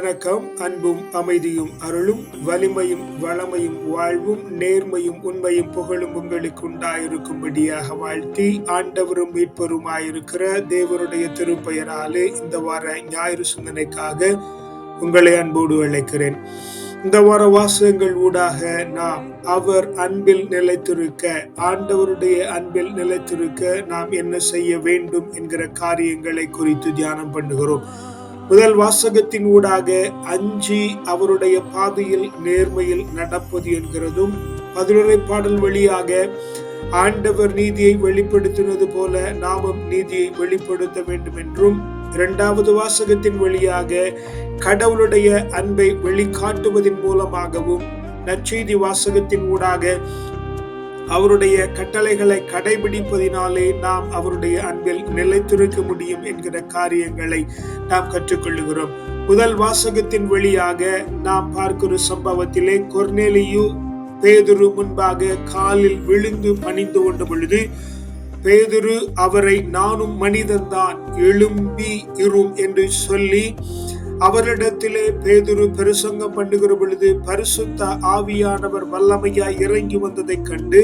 வணக்கம் அன்பும் அமைதியும் அருளும் வலிமையும் வளமையும் வாழ்வும் நேர்மையும் உண்மையும் புகழும் உங்களுக்கு உண்டாயிருக்கும்படியாக வாழ்த்தி ஆண்டவரும் மீட்பருமாயிருக்கிற தேவருடைய திருப்பெயராலே இந்த வார ஞாயிறு சிந்தனைக்காக உங்களை அன்போடு அழைக்கிறேன். இந்த வார வாசகங்கள் ஊடாக நாம் அவர் அன்பில் நிலைத்திருக்க ஆண்டவருடைய அன்பில் நிலைத்திருக்க நாம் என்ன செய்ய வேண்டும் என்கிற காரியங்களை குறித்து தியானம் பண்ணுகிறோம். முதல் வாசகத்தின் ஊடாக அஞ்சி அவருடைய பாதையில் நேர்மையில் நடப்பது என்கிறதும் பதிலுரை பாடல் வழியாக ஆண்டவர் நீதியை வெளிப்படுத்தினது போல நாமும் நீதியை வெளிப்படுத்த வேண்டும் என்றும் இரண்டாவது வாசகத்தின் வழியாக கடவுளுடைய அன்பை வெளிக்காட்டுவதன் மூலமாகவும் நற்செய்தி வாசகத்தின் ஊடாக அவருடைய கட்டளைகளை கடைபிடிப்பதினாலே நாம் அவருடைய அன்பில் நிலைத்திருக்க முடியும் என்கிற காரியங்களை நாம் கற்றுக்கொள்ளுகிறோம். முதல் வாசகத்தின் வழியாக நாம் பார்க்கிற சம்பவத்திலே கொர்னேலியு பேதுரு முன்பாக காலில் விழுந்து பணிந்து கொண்ட பொழுது பேதுரு அவரை நானும் மனிதன்தான் எழும்பி இரும் என்று சொல்லி அவரிடத்திலே பேதுரு பிரசங்கம் பண்ணுகிற பொழுது பரிசுத்த ஆவியானவர் வல்லமையாய் இறங்கி வந்ததைக் கண்டு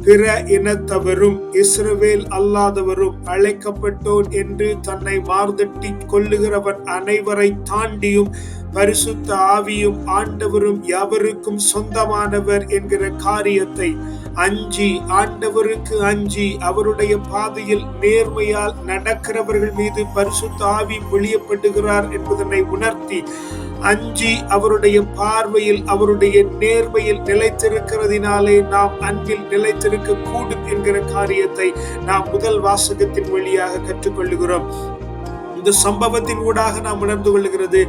பிற இனத்தவரும் இஸ்ரவேல் அல்லாதவரும் அழைக்கப்பட்டோன் என்று தன்னை மார்தட்டி கொள்ளுகிறவன் அனைவரை தாண்டியும் பரிசுத்த ஆவியும் ஆண்டவரும் எவருக்கும் சொந்தமானவர் என்கிற காரியத்தை அஞ்சி ஆண்டவருக்கு அஞ்சி அவருடைய பாதையில் நேர்மையால் நடக்கிறவர்கள் மீது பரிசுத்த ஆவி பொழியப்படுகிறார் என்பதனை உணர்த்தி அஞ்சி அவருடைய பார்வையில் அவருடைய நேர்மையில் நிலைத்திருக்கிறதினாலே நாம் அன்பில் நிலைத்திருக்க கூடும் என்கிற காரியத்தை நாம் முதல் வாசகத்தின் வழியாக கற்றுக்கொள்ளுகிறோம். இந்த சம்பவத்தின் ஊடாக நாம் உணர்ந்து கொள்கிறது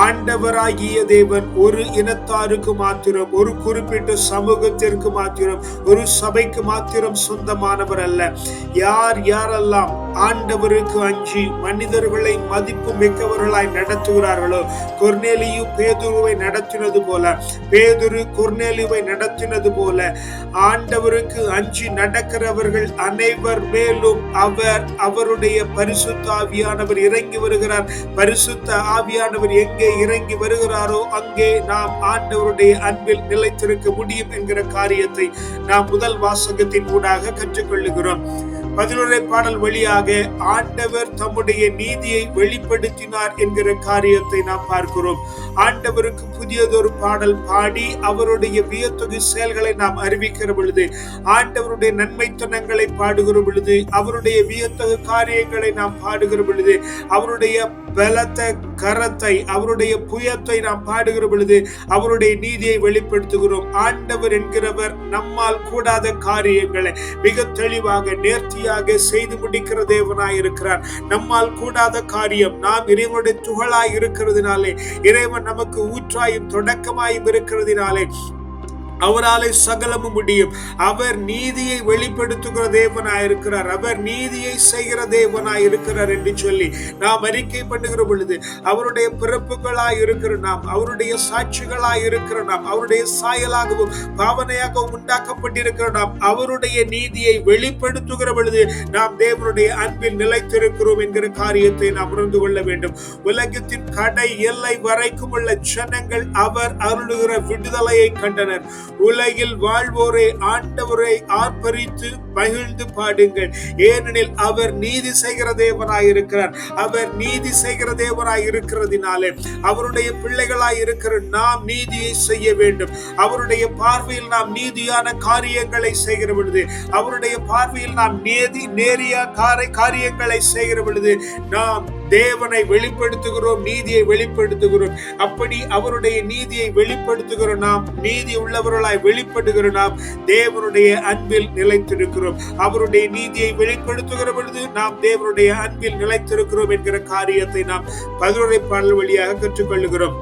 ஆண்டவராகிய தேவன் ஒரு இனத்தாருக்கு மாத்திரம் ஒரு குறிப்பிட்ட சமூகத்திற்கு மாத்திரம் ஒரு சபைக்கு மாத்திரம் சொந்தமானவர் அல்ல. யார் யாரெல்லாம் ஆண்டவருக்கு அஞ்சி மனிதர்களை மதிப்பு மிக்கவர்களாய் நடத்துகிறார்களோ? கொர்நேலியு பேதுருவை நடத்தினது போல பேதுரு கொர்நேலியுவை நடத்தினது போல ஆண்டவருக்கு அஞ்சி நடக்கிறவர்கள் அனைவர் மேலும் அவர் அவருடைய பரிசுத்த ஆவியானவர் இறங்கி வருகிறார். பரிசுத்த ஆவியானவர் எங்கே இறங்கி வருகிறாரோ அங்கே நாம் ஆண்டவருடைய அன்பில் நிலைத்திருக்க முடியும் என்கிற காரியத்தை நாம் முதல் வாசகத்தின் ஊடாக கற்றுக்கொள்ளுகிறோம். பதிலுரை பாடல் வழியாக ஆண்டவர் தம்முடைய நீதியை வெளிப்படுத்தினார் என்கிற காரியத்தை நாம் பார்க்கிறோம். ஆண்டவருக்கு புதியதொரு பாடல் பாடி அவருடைய வியத்தொகு செயல்களை நாம் அறிவிக்கிற பொழுது ஆண்டவருடைய நன்மைத்தனங்களை பாடுகிற பொழுது அவருடைய வியத்தகு காரியங்களை நாம் பாடுகிற பொழுது அவருடைய பலத்த கரத்தை அவருடைய புயத்தை நாம் பாடுகிற பொழுது அவருடைய நீதியை வெளிப்படுத்துகிறோம். ஆண்டவர் என்கிறவர் நம்மால் கூடாத காரியங்களை மிக தெளிவாக நேர்த்தியாக செய்து முடிக்கிற தேவனாய் இருக்கிறார். நம்மால் கூடாத காரியம் நாம் இறைவனுடைய துகளாய் இருக்கிறதுனாலே இறைவன் நமக்கு ஊற்றாயும் தொடக்கமாயும் இருக்கிறதுனாலே அவராலே சகலமும் முடியும். அவர் நீதியை வெளிப்படுத்துகிற தேவனாய் இருக்கிறார் அவர் நீதியை செய்கிற தேவனாய் இருக்கிறார் என்று சொல்லி நாம் அறிக்கை பண்ணுகிற பொழுது அவருடைய பிறப்புகளாய் இருக்கிற நாம் அவருடைய சாட்சிகளாய் இருக்கிற நாம் அவருடைய சாயலாகவும் பாவனையாகவும் உண்டாக்கப்பட்டிருக்கிற நாம் அவருடைய நீதியை வெளிப்படுத்துகிற பொழுது நாம் தேவனுடைய அன்பில் நிலைத்திருக்கிறோம் என்கிற காரியத்தை நாம் உணர்ந்து கொள்ள வேண்டும். உலகத்தின் கடை எல்லை வரைக்கும் உள்ள ஜனங்கள் அவர் அருளுகிற விடுதலையை கண்டனர். உலகில் வாழ்வோரை ஆண்டவரை ஆர்ப்பரித்து மகிழ்ந்து பாடுங்கள். ஏனெனில் அவர் நீதி செய்கிற தேவனாய் இருக்கிறார் அவர் நீதி செய்கிற தேவனாய் இருக்கிறதினாலே அவருடைய பிள்ளைகளாய் இருக்கிற நாம் நீதியை செய்ய வேண்டும். அவருடைய பார்வையில் நாம் நீதியான காரியங்களை செய்கிற பொழுது அவருடைய பார்வையில் நாம் நேதி நேரிய காரை காரியங்களை செய்கிற பொழுது நாம் தேவனை வெளிப்படுத்துகிறோம் நீதியை வெளிப்படுத்துகிறோம். அப்படி அவருடைய நீதியை வெளிப்படுத்துகிற நாம் நீதி உள்ளவர்களாய் வெளிப்படுகிற நாம் தேவனுடைய அன்பில் நிலைத்திருக்கிறோம். அவருடைய நீதியை வெளிப்படுத்துகிற பொழுது நாம் தேவனுடைய அன்பில் நிலைத்திருக்கிறோம் என்கிற காரியத்தை நாம் பதிலுரை பாடல் வழியாக கற்றுக்கொள்ளுகிறோம்.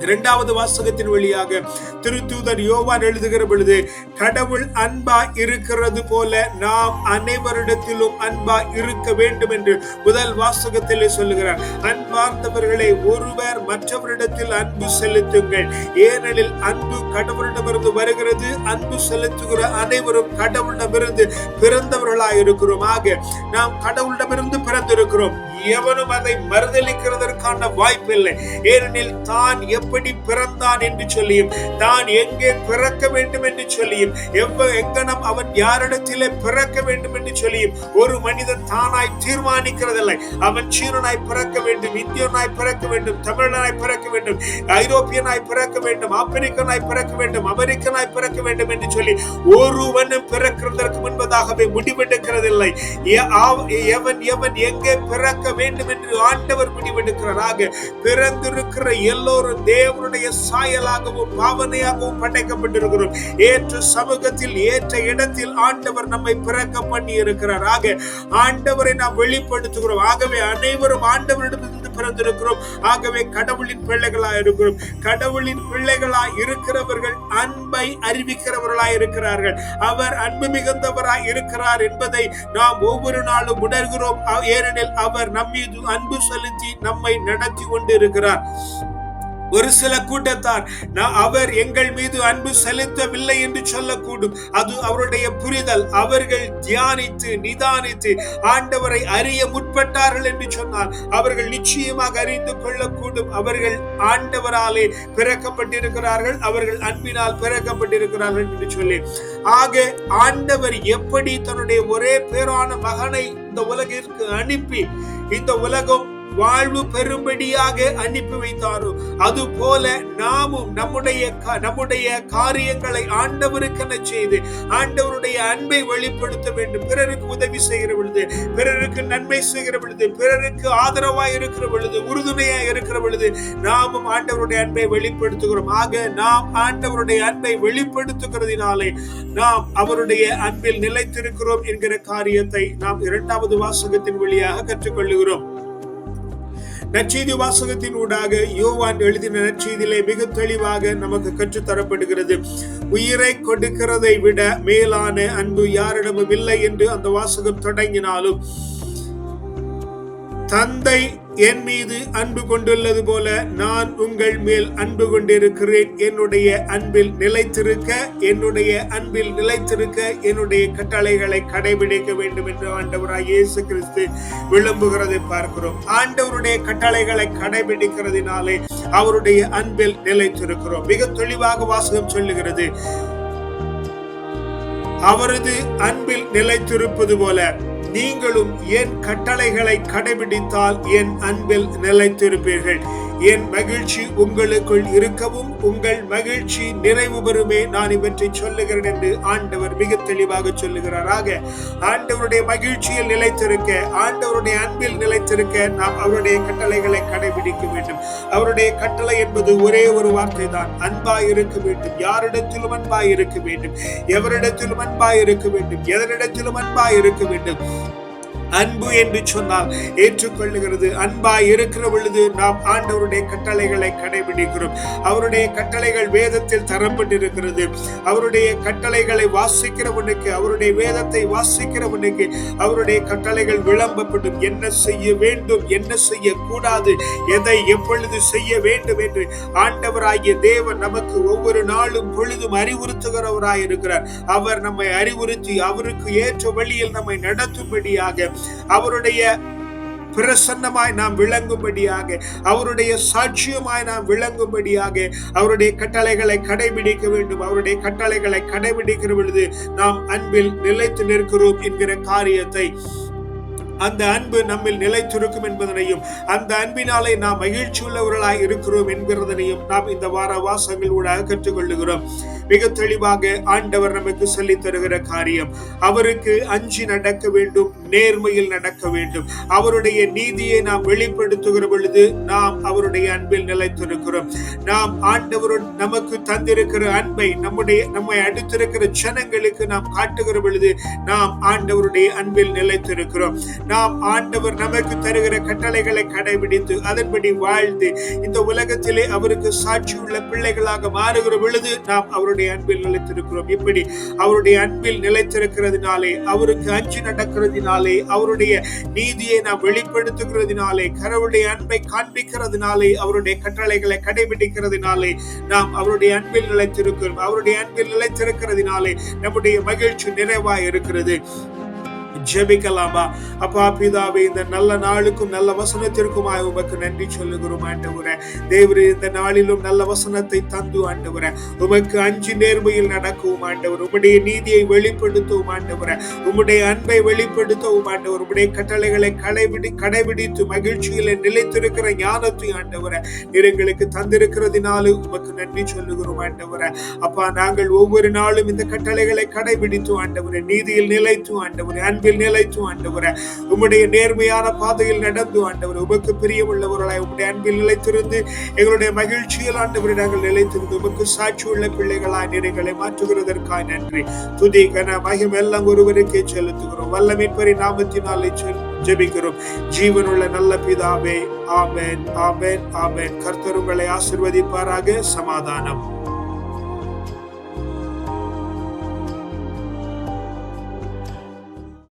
இரண்டாவது வாசகத்தின் வழியாக திருத்தூதர் யோவான் எழுதுகிற பொழுது கடவுள் அன்பா இருக்கிறது போல நாம் அனைவரிடத்திலும் அன்பா இருக்க வேண்டும் என்று முதல் வாசகத்திலே சொல்லுகிறார். அன்பார்ந்தவர்களை ஒருவர் மற்றவரிடத்தில் அன்பு செலுத்துங்கள். ஏனெனில் அன்பு கடவுளிடமிருந்து வருகிறது அன்பு செலுத்துகிற அனைவரும் கடவுளிடமிருந்து பிறந்தவர்களாய் இருக்கிறோம். ஆக நாம் கடவுளிடமிருந்து பிறந்திருக்கிறோம். எவனும் அதை மறுதளிக்கிறதற்கான வாய்ப்பில்லை. ஏனெனில் தான் எப்படி பிறந்தான் என்று சொல்லியும் தான் எங்கே பிறக்க வேண்டும் என்று சொல்லியும் எவ்வ எங்கனம் அவன் யாரிடத்திலே பிறக்க வேண்டும் என்று சொல்லியும் ஒரு மனிதன் தானாய் தீர்மானிக்கிறதில்லை. அவன் சீனனாய் பிறக்க வேண்டும் இந்தியனாய் பிறக்க வேண்டும் தமிழனாய் பிறக்க வேண்டும் ஐரோப்பியனாய் பிறக்க வேண்டும் ஆப்பிரிக்கனாய் பிறக்க வேண்டும் அமெரிக்கனாய் பிறக்க வேண்டும் என்று சொல்லி ஒருவனும் பிறக்கிறதற்கு முன்பதாகவே முடிவெடுக்கிறதில்லை. எவன் எவன் எங்கே பிறக்க வேண்டும் என்று ஆண்டவர் முடிவெடுக்கிறாராக பிறந்திருக்கிற எல்லோரும் தேவனுடைய சாயலாகவும் பாவனையாகவும் படைக்கப்பட்டிருக்கிறோம். ஏற்ற சமூகத்தில் ஏற்ற இடத்தில் ஆண்டவர் நம்மை பிறக்க பண்ணி இருக்கிறார் ஆக ஆண்டவரை நாம் வெளிப்படுத்துகிறோம். ஆகவே அனைவரும் ஆண்டவரிடமிருந்து பிறந்திருக்கிறோம். ஆகவே கடவுளின் பிள்ளைகளாய் இருக்கிறோம். கடவுளின் பிள்ளைகளாய் இருக்கிறவர்கள் அன்பை அறிவிக்கிறவர்களாய் இருக்கிறார்கள். அவர் அன்பு மிகுந்தவராய் இருக்கிறார் என்பதை நாம் ஒவ்வொரு நாளும் உணர்கிறோம். ஏனெனில் அவர் நம்மீது அன்பு செலுத்தி நம்மை நடத்தி கொண்டு இருக்கிறார் ஒரு சில கூட்டத்தார் "நான் அவர் எங்கள் மீது அன்பு செலுத்தவில்லை என்று சொல்லக்கூடும். அது அவருடைய புரிதல். அவர்கள் தியானித்து நிதானித்து ஆண்டவரை அறிய முற்பட்டார்கள் என்று சொன்னார் அவர்கள் நிச்சயமாக அறிந்து கொள்ளக்கூடும். அவர்கள் ஆண்டவராலே பிறக்கப்பட்டிருக்கிறார்கள். அவர்கள் அன்பினால் பிறக்கப்பட்டிருக்கிறார்கள் என்று சொல்லி. ஆக ஆண்டவர் எப்படி தன்னுடைய ஒரே பேரான மகனை இந்த உலகிற்கு அனுப்பி இந்த உலகம் வாழ்வு பெறும்படியாக அனுப்பி வைத்தாரோ. அது போல நாமும் நம்முடைய நம்முடைய காரியங்களை ஆண்டவருக்கென செய்து ஆண்டவருடைய அன்பை வெளிப்படுத்த வேண்டும். பிறருக்கு உதவி செய்கிற பொழுது பிறருக்கு நன்மை செய்கிற பொழுது பிறருக்கு ஆதரவாய் இருக்கிற பொழுது உறுதுணையாய் இருக்கிற பொழுது நாமும் ஆண்டவருடைய அன்பை வெளிப்படுத்துகிறோம். ஆக நாம் ஆண்டவருடைய அன்பை வெளிப்படுத்துகிறதினாலே நாம் அவருடைய அன்பில் நிலைத்திருக்கிறோம் என்கிற காரியத்தை நாம் இரண்டாவது வாசகத்தின் வழியாக கற்றுக்கொள்ளுகிறோம். நற்செய்தி வாசகத்தின் ஊடாக யோவான் எழுதின நற்செய்தியிலே மிக தெளிவாக நமக்கு கற்றுத்தரப்படுகிறது. உயிரை கொடுக்கிறதை விட மேலான அன்பு யாரிடமும் இல்லை என்று அந்த வாசகம் தொடங்கினாலும் தந்தை என் மீது அன்பு கொண்டுள்ளது போல நான் உங்கள் மேல் அன்பு கொண்டிருக்கிறேன். என்னுடைய அன்பில் நிலைத்திருக்க என்னுடைய அன்பில் நிலைத்திருக்க என்னுடைய கட்டளைகளை கடைபிடிக்க வேண்டும் என்று ஆண்டவராய் இயேசு கிறிஸ்து விளம்புகிறதை பார்க்கிறோம். ஆண்டவருடைய கட்டளைகளை கடைபிடிக்கிறதுனாலே அவருடைய அன்பில் நிலைத்திருக்கிறோம். மிக தெளிவாக வாசகம் சொல்லுகிறது. அவரது அன்பில் நிலைத்திருப்பது போல நீங்களும் என் கட்டளைகளை கடைபிடித்தால் என் அன்பில் நிலைத்திருப்பீர்கள்? என் மகிழ்ச்சி உங்களுக்குள் இருக்கவும் உங்கள் மகிழ்ச்சி நிறைவு பெறுமே. நான் இவற்றை சொல்லுகிறேன் என்று ஆண்டவர் மிக தெளிவாக சொல்லுகிறாராக ஆண்டவருடைய மகிழ்ச்சியில் நிலைத்திருக்க ஆண்டவருடைய அன்பில் நிலைத்திருக்க நாம் அவருடைய கட்டளைகளை கடைபிடிக்க வேண்டும். அவருடைய கட்டளை என்பது ஒரே ஒரு வார்த்தை தான் அன்பாய் இருக்க வேண்டும். யாரிடத்திலும் அன்பாய் இருக்க வேண்டும். எவரிடத்திலும் அன்பாய் இருக்க வேண்டும். எதனிடத்திலும் அன்பாய் இருக்க வேண்டும். அன்பு என்று சொன்னால் ஏற்றுக்கொள்ளுகிறது. அன்பாய் இருக்கிற பொழுது நாம் ஆண்டவருடைய கட்டளைகளை கடைபிடிக்கிறோம். அவருடைய கட்டளைகள் வேதத்தில் தரப்பட்டிருக்கிறது. அவருடைய கட்டளைகளை வாசிக்கிறவனுக்கு அவருடைய வேதத்தை வாசிக்கிறவனுக்கு அவருடைய கட்டளைகள் விளம்பப்படும். என்ன செய்ய வேண்டும் என்ன செய்யக்கூடாது எதை எப்பொழுது செய்ய வேண்டும் என்று ஆண்டவராகிய தேவன் நமக்கு ஒவ்வொரு நாளும் பொழுதும் அறிவுறுத்துகிறவராய் இருக்கிறார் அவர் நம்மை அறிவுறுத்தி அவருக்கு ஏற்ற வழியில் நம்மை நடத்தும்படியாக அவருடைய பிரசன்னமாய் நாம் விளங்கும்படியாக அவருடைய சாட்சியமாய் நாம் விளங்கும்படியாக அவருடைய கட்டளைகளை கடைபிடிக்க வேண்டும். அவருடைய கட்டளைகளை கடைபிடிக்கிற பொழுது நாம் அன்பில் நிலைத்து நிற்கிறோம் என்கிற காரியத்தை. அந்த அன்பு நம்மில் நிலைத்திருக்கும் என்பதனையும் அந்த அன்பினாலே நாம் மகிழ்ச்சி உள்ளவர்களாய் இருக்கிறோம் என்கிறதனையும் நாம் இந்த வார வாசங்கள் ஊடாக கற்றுக்கொள்ளுகிறோம். மிக தெளிவாக ஆண்டவர் நமக்கு சொல்லித் தருகிற காரியம் அவருக்கு அஞ்சி நடக்க வேண்டும் நேர்மையில் நடக்க வேண்டும். அவருடைய நீதியை நாம் வெளிப்படுத்துகிற பொழுது நாம் அவருடைய அன்பில் நிலைத்திருக்கிறோம். நாம் ஆண்டவருடன் நமக்கு தந்திருக்கிற அன்பை நம்முடைய நம்மை அடுத்திருக்கிற ஜனங்களுக்கு நாம் காட்டுகிற பொழுது நாம் ஆண்டவருடைய அன்பில் நிலைத்திருக்கிறோம். நாம் ஆண்டவர் நமக்கு தருகிற கட்டளைகளை கடைபிடித்து அதன்படி வாழ்ந்து இந்த உலகத்திலே அவருக்கு சாட்சி உள்ள பிள்ளைகளாக மாறுகிற பொழுது நாம் அவருடைய அன்பில் நிலைத்திருக்கிறோம். இப்படி அவருடைய அன்பில் நிலைத்திருக்கிறதுனாலே அவருக்கு அஞ்சு நடக்கிறதுனால அவருடைய நீதியை நாம் வெளிப்படுத்துகிறதுனாலே கடவுளுடைய அன்பை காண்பிக்கிறதுனாலே அவருடைய கட்டளைகளை கடைபிடிக்கிறதுனாலே நாம் அவருடைய அன்பில் நிலைத்திருக்கிறோம். அவருடைய அன்பில் நிலைத்திருக்கிறதுனாலே நம்முடைய மகிழ்ச்சி நிறைவாய் இருக்கிறது. ஜெபிக்கலாமா? அப்பா பிதாவே இந்த நல்ல நாளுக்கும் நல்ல வசனத்திற்குமாய் உமக்கு நன்றி சொல்லுகிறோம் ஆண்டவரே. தேவரே இந்த நாளிலும் நல்ல வசனத்தை தந்து ஆண்டவரே. உமக்கு அஞ்சு நேர்மையில் நடக்கவும் ஆண்டவர். உம்முடைய நீதியை வெளிப்படுத்தவும் ஆண்டவரே. உம்முடைய அன்பை வெளிப்படுத்தவும் ஆண்டவர். உம்முடைய கட்டளைகளை கடைபிடி கடைபிடித்து மகிழ்ச்சியில நிலைத்திருக்கிற ஞானத்தை ஆண்டவரே நீர் எங்களுக்கு தந்திருக்கிறதுனால உமக்கு நன்றி சொல்லுகிறோம் ஆண்டவரே. அப்பா நாங்கள் ஒவ்வொரு நாளும் இந்த கட்டளைகளை கடைபிடித்து ஆண்டவரே நீதியில் நிலைத்து ஆண்டவரே அன்பில் நிலைத்து ஆண்டவர. உம்முடைய நேர்மையான பாதையில் நடந்து ஆண்டவர் உமக்கு பிரியமுள்ளவர்களாய் உம்முடைய அன்பில் நிலைத்திருந்து எங்களுடைய மகிழ்ச்சியில் ஆண்டவரை நாங்கள் நிலைத்திருந்து உமக்கு சாட்சி உள்ள பிள்ளைகளாய் நிறைகளை மாற்றுகிறதற்காக நன்றி. துதி கன மகிம் எல்லாம் ஒருவருக்கே செலுத்துகிறோம். வல்லமின்பரி நாமத்தினாலே சொல் ஜெபிக்கிறோம். ஜீவனுள்ள நல்ல பிதாவே ஆமேன் ஆமென் ஆமேன். கர்த்தர் உங்களை ஆசிர்வதிப்பாராக. சமாதானம்.